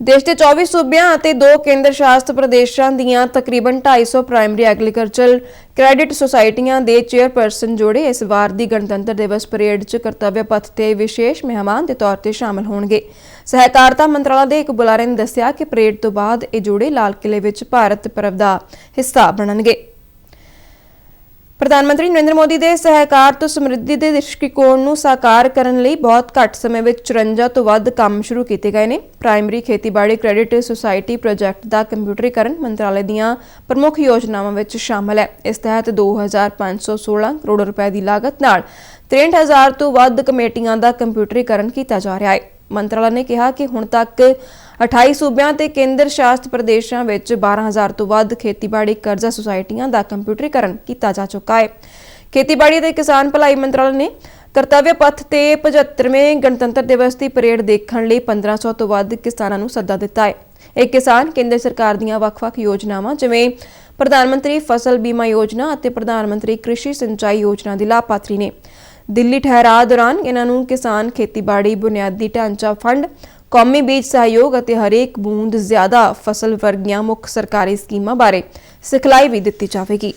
ਦੇਸ਼ ਦੇ 24 ਸੂਬਿਆਂ ਅਤੇ ਦੋ ਕੇਂਦਰ ਸ਼ਾਸਤ ਪ੍ਰਦੇਸ਼ਾਂ ਦੀਆਂ ਤਕਰੀਬਨ 250 ਪ੍ਰਾਇਮਰੀ ਐਗਰੀਕਲਚਰ ਕ੍ਰੈਡਿਟ ਸੁਸਾਇਟੀਆਂ ਦੇ ਚੇਅਰਪਰਸਨ ਜੋੜੇ ਇਸ ਵਾਰ ਦੀ ਗਣਤੰਤਰ ਦਿਵਸ ਪਰੇਡ 'ਚ ਕਰਤੱਵ ਪਥ ਤੇ ਵਿਸ਼ੇਸ਼ ਮਹਿਮਾਨ ਦੇ ਤੌਰ ਤੇ ਸ਼ਾਮਲ ਹੋਣਗੇ। ਸਹਿਕਾਰਤਾ ਮੰਤਰਾਲਾ ਦੇ ਇੱਕ ਬੁਲਾਰੇ ਨੇ ਦੱਸਿਆ ਕਿ ਪਰੇਡ ਤੋਂ ਬਾਅਦ ਇਹ ਜੋੜੇ ਲਾਲ ਕਿਲੇ ਵਿੱਚ ਭਾਰਤ ਪਰਵ ਦਾ ਹਿੱਸਾ ਬਣਨਗੇ। ਪ੍ਰਧਾਨ ਮੰਤਰੀ ਨਰਿੰਦਰ ਮੋਦੀ ਦੇ ਸਹਿਕਾਰ ਤੋਂ ਸਮਰਿੱਧੀ ਦੇ ਦ੍ਰਿਸ਼ਟੀਕੋਣ ਨੂੰ ਸਾਕਾਰ ਕਰਨ ਲਈ ਬਹੁਤ ਘੱਟ ਸਮੇਂ ਵਿੱਚ 54 ਤੋਂ ਵੱਧ ਕੰਮ ਸ਼ੁਰੂ ਕੀਤੇ ਗਏ ਨੇ। ਪ੍ਰਾਇਮਰੀ ਖੇਤੀਬਾੜੀ ਕ੍ਰੈਡਿਟ ਸੁਸਾਇਟੀ ਪ੍ਰੋਜੈਕਟ ਦਾ ਕੰਪਿਊਟਰੀਕਰਨ ਮੰਤਰਾਲੇ ਦੀਆਂ ਪ੍ਰਮੁੱਖ ਯੋਜਨਾਵਾਂ ਵਿੱਚ ਸ਼ਾਮਲ ਹੈ। ਇਸ ਤਹਿਤ 2516 ਕਰੋੜ ਰੁਪਏ ਦੀ ਲਾਗਤ ਨਾਲ 63000 ਤੋਂ ਵੱਧ ਕਮੇਟੀਆਂ ਦਾ ਕੰਪਿਊਟਰੀਕਰਨ ਕੀਤਾ ਜਾ ਰਿਹਾ ਹੈ। ਮੰਤਰਾਲਾ ਨੇ ਕਿਹਾ ਕਿ ਹੁਣ ਤੱਕ 28 ਸੂਬਿਆਂ ਤੇ ਕੇਂਦਰ ਸ਼ਾਸਤ ਪ੍ਰਦੇਸ਼ਾਂ ਵਿੱਚ 12000 ਤੋਂ ਵੱਧ ਖੇਤੀਬਾੜੀ ਕਰਜ਼ਾ ਸੁਸਾਇਟੀਆਂ ਦਾ ਕੰਪਿਊਟਰੀਕਰਨ ਕੀਤਾ ਜਾ ਚੁੱਕਾ ਹੈ। ਖੇਤੀਬਾੜੀ ਤੇ ਕਿਸਾਨ ਭਲਾਈ ਮੰਤਰਾਲਾ ਨੇ ਕਰਤੱਵਯ ਪਥ ਤੇ 75ਵੇਂ ਗਣਤੰਤਰ ਦਿਵਸ ਦੀ ਪਰੇਡ ਦੇਖਣ ਲਈ 1500 ਤੋਂ ਵੱਧ ਕਿਸਾਨਾਂ ਨੂੰ ਸੱਦਾ ਦਿੱਤਾ ਹੈ। ਇਹ ਕਿਸਾਨ ਕੇਂਦਰ ਸਰਕਾਰ ਦੀਆਂ ਵੱਖ-ਵੱਖ ਯੋਜਨਾਵਾਂ, ਜਿਵੇਂ ਪ੍ਰਧਾਨ ਮੰਤਰੀ ਫਸਲ ਬੀਮਾ ਯੋਜਨਾ ਅਤੇ ਪ੍ਰਧਾਨ ਮੰਤਰੀ ਕ੍ਰਿਸ਼ੀ ਸਿੰਚਾਈ ਯੋਜਨਾ ਦੇ ਲਾਭਪਾਤਰੀ ਨੇ। ਦਿੱਲੀ ਠਹਿਰਾਅ ਦੌਰਾਨ ਇਹਨਾਂ ਨੂੰ ਕਿਸਾਨ ਖੇਤੀਬਾੜੀ ਬੁਨਿਆਦੀ ਢਾਂਚਾ ਫੰਡ, ਕੌਮੀ ਬੀਜ ਸਹਿਯੋਗ ਅਤੇ ਹਰੇਕ ਬੂੰਦ ਜ਼ਿਆਦਾ ਫਸਲ ਵਰਗੀਆਂ ਮੁੱਖ ਸਰਕਾਰੀ ਸਕੀਮਾਂ ਬਾਰੇ ਸਿਖਲਾਈ ਵੀ ਦਿੱਤੀ ਜਾਵੇਗੀ।